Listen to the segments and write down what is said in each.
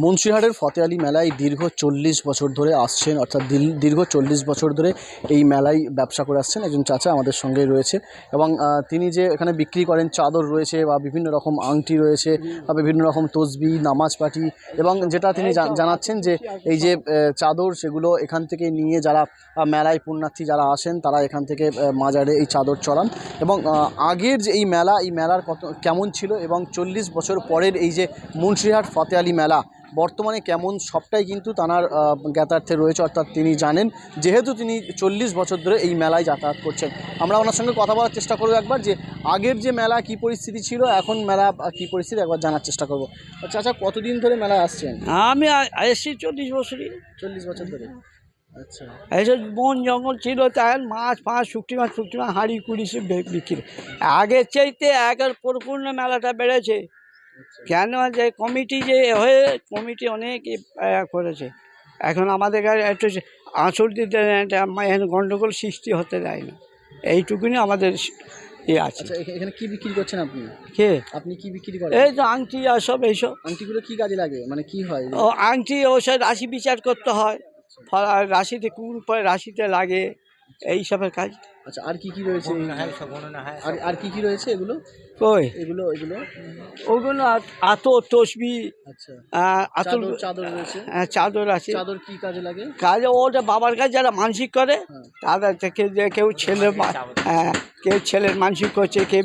মুন্সিরহাটের ফতে আলী মেলায় দীর্ঘ চল্লিশ বছর ধরে আসছেন, অর্থাৎ দীর্ঘ চল্লিশ বছর ধরে এই মেলায় ব্যবসা করে আসছেন একজন চাচা আমাদের সঙ্গে রয়েছে। এবং তিনি যে এখানে বিক্রি করেন, চাদর রয়েছে বা বিভিন্ন রকম আংটি রয়েছে বা বিভিন্ন রকম তসবি, নামাজ পাটি এবং যেটা তিনি জানাচ্ছেন যে এই যে চাদর সেগুলো এখান থেকে নিয়ে যারা মেলায় পুণ্যার্থী যারা আসেন, তারা এখান থেকে মাজারে এই চাদর চড়ান। এবং আগের যে এই মেলা, এই মেলার কত, কেমন ছিল এবং চল্লিশ বছর পরের এই যে মুন্সিরহাট ফতে আলী মেলা বর্তমানে কেমন সবটাই কিন্তু তানার জ্ঞাতার্থে রয়েছে অর্থাৎ তিনি জানেন। যেহেতু তিনি চল্লিশ বছর ধরে এই মেলায় যাতায়াত করছেন। আমরা ওনার সঙ্গে কথা বলার চেষ্টা করব একবার যে আগের যে মেলা কি পরিস্থিতি ছিল এখন মেলা কি পরিস্থিতি একবার জানার চেষ্টা করব। আচ্ছা আচ্ছা কতদিন ধরে মেলায় আসছেন? আমি এসেছি চল্লিশ বছরই। চল্লিশ বছর ধরে। আচ্ছা। বন জঙ্গল ছিল তাই মাছ ফাঁস শুকটি মাছ শুকটি মাছ হাঁড়ি কুড়ি সে বিক্রি। আগের চাইতে আগের পরিপূর্ণ মেলাটা বেড়েছে। কেন যে কমিটি যে হয়ে কমিটি অনেক করেছে। এখন আমাদের কাছে একটু আঁচড় দিতে এখানে গণ্ডগোল সৃষ্টি হতে দেয় না। এইটুকুনি আমাদের ইয়ে আছে। আচ্ছা এখানে কি বিক্রি করছেন আপনি? কে? আপনি কি বিক্রি করেন? এই তো আংটি আর সব এইসব। আংটিগুলো কি কাজে লাগে? মানে কি হয়? ও আংটি ও সব রাশি বিচার করতে হয়। আর রাশিতে পরে রাশিতে লাগে। এইসবের কাজ। আচ্ছা আর কি কি রয়েছে? আর আর কি কি রয়েছে এগুলো? কই? এগুলো এগুলো? ওগুলো আতর তসবি আচ্ছা। আতর চাদর চাদর রয়েছে? হ্যাঁ, চাদর আছে। চাদর কি কাজে লাগে? কাজে ওটা বাবার কাছে যারা মানসিক করে হ্যাঁ। তারা থেকে যে কেউ ছেলে হ্যাঁ কেউ ছেলের মানসিক করছে কেউ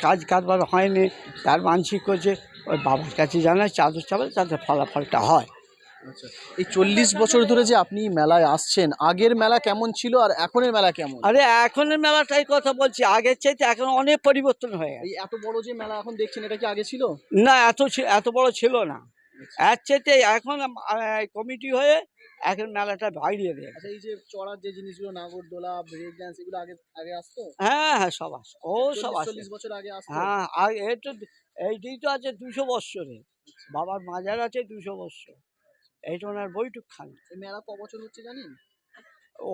কাজ কারবার হয়নি তার মানসিক করছে ওই বাবার কাছে জানায় চাদর চাবে তাদের ফলাফলটা হয়। আচ্ছা এই চল্লিশ বছর ধরে যে আপনি মেলায় আসছেন আগের মেলা কেমন ছিল আর এখনের মেলা কেমন? আরে এখনের মেলাটাই কথা বলছি আগের চাইতে এখন অনেক পরিবর্তন হয়ে গেছে। এই এত বড় যে মেলা এখন দেখছেন এটা কি আগে ছিল? না এত ছি- এত বড় ছিল না। এর চাইতে এখন কমিটি হয়ে এখন মেলাটা বাড়িয়ে দেয় আচ্ছা এই যে চড়ার যে জিনিসগুলো নাগরদোলা ব্রেক ডান্স এগুলো আগে আগে আসতো? হ্যাঁ হ্যাঁ সব আছে ও সব চল্লিশ আছে চল্লিশ বছর আগে আসতো? হ্যাঁ আর এই তো এইটাই তো আছে দুশো বৎসরে বাবার মাজার আছে দুশো বৎসর। এইটা ওনার বইটুক খান এই মেলা ক বছর হচ্ছে জানেন?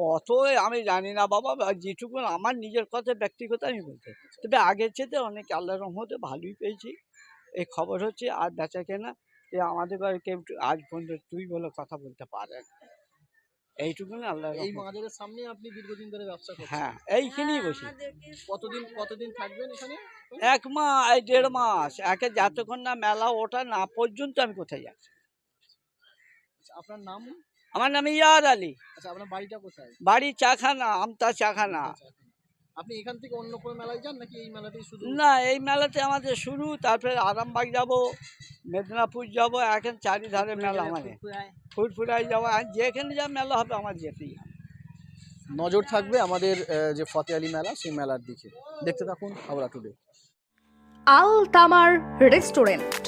অত আমি জানি না বাবা যেটুকু আমার নিজের কথা ব্যক্তিগত আমি বলতে তবে আগের চেয়ে অনেক আল্লাহ রহমতে ভালোই পেয়েছি। এই খবর হচ্ছে আর বেচা কেনা যে আমাদের ঘরে কেউ আজ পর্যন্ত তুই বলে কথা বলতে পারে না। এইটুকুনি আল্লাহ এই মাজারের সামনে আপনি দীর্ঘদিন ধরে ব্যবসা করছেন? হ্যাঁ এইখানেই বসি। কতদিন কতদিন থাকবেন এখানে? এক মাস দেড় মাস। একে যতক্ষণ না মেলা ওঠা না পর্যন্ত আমি কোথায় যাচ্ছি? আচ্ছা, আপনার নাম? আমার নাম ইয়ার আলী। আচ্ছা আপনার বাড়িটা কোথায়? বাড়ি চাখানা আমতা চাখানা। আপনি এখান থেকে অন্য কোনো মেলায় যান নাকি এই মেলাতেই শুধু? না এই মেলাতে আমাদের শুরু তারপরে আরামবাগ যাব মেদিনীপুর যাব এখন চারিধারে মেলা আমাদের ফুরফুরাই যাব আর যেখানে যা মেলা হবে আমার যেতেই হবে। নজর থাকবে আমাদের যে ফতে আলী মেলা সেই মেলার দিকে। দেখতে থাকুন হাওড়া টুডে। আল তামার রেস্টুরেন্ট।